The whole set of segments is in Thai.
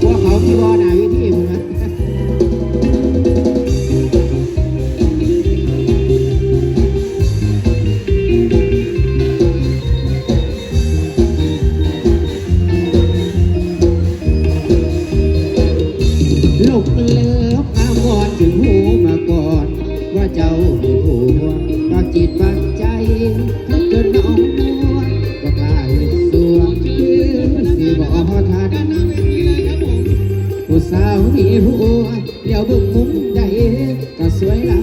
พวกเขาที่าหนาวิธีมึงนะลูกเลิฟอามอนถึงหูมาก่อน ว่าเจ้ามีผัวฝากจิตฟ้า ยวเบึงมุมใดก็สวยลา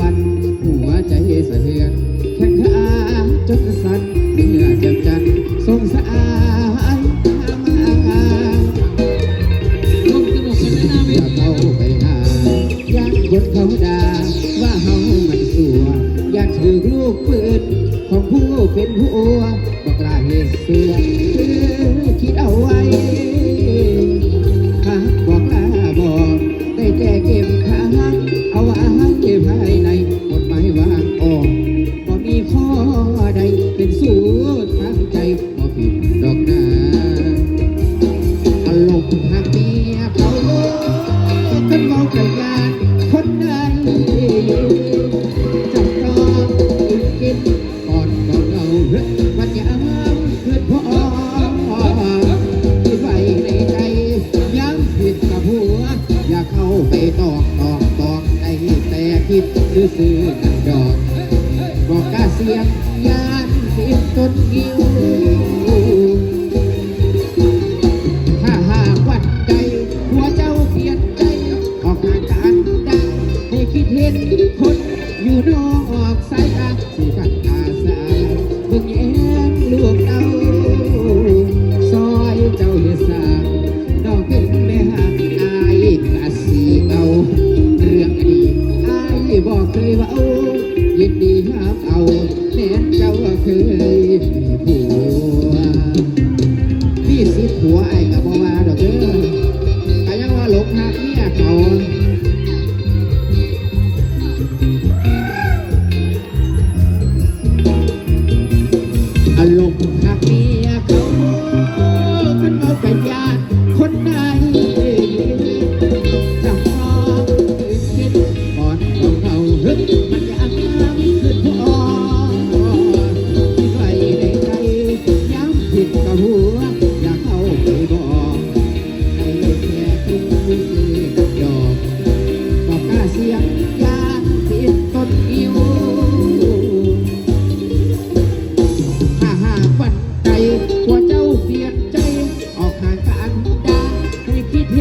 วัน หัวใจสะเทือนแข้งขาจนสั่นเมื่อจับจันสงสารมาอย่าเข้าไปหาอยากคนเขาด่าว่าเฮามันสัวอยากถือลูกปืนของผู้เป็นผัวบอกลาเหตุเสือคิดเอาไว้ บ่มีข้อใดเป็นสู้ทางใจบ่ผิดดอกนาอารมณ์หักเมียเขากันเมาไก่ยานคนใดจับต้องกินกินก่อนก่อนเราเฮ้ยมันยามเกิดพอคิดไว้ในใจย้ำผิดกับหัว อย่าเข้าไปตอกตอกตอกได้แต่คิดซื่อๆดอก กกล้าเสียงยานสิบต้นงิ้วถ้าหากวันใดหัวเจ้าเปลี่ยนใจ ออกห่างกันได้ให้คิดเห็นคนอยู่นอกสายตาสิกันอาสา เ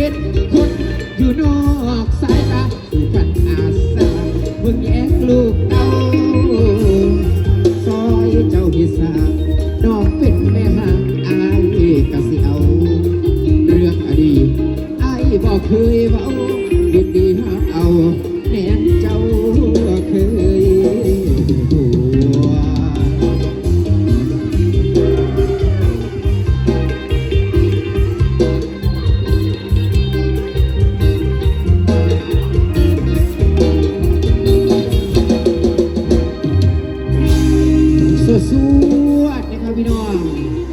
็นคนอยู่นอกสายตาผู้พันอาสามึงแยงลูกเต้าซอยเจ้าพิสาน้องเป็นแม่หางอายกะสิเอา เรื่องอดีตไอาบอกเคยว่าดีดีหาเอา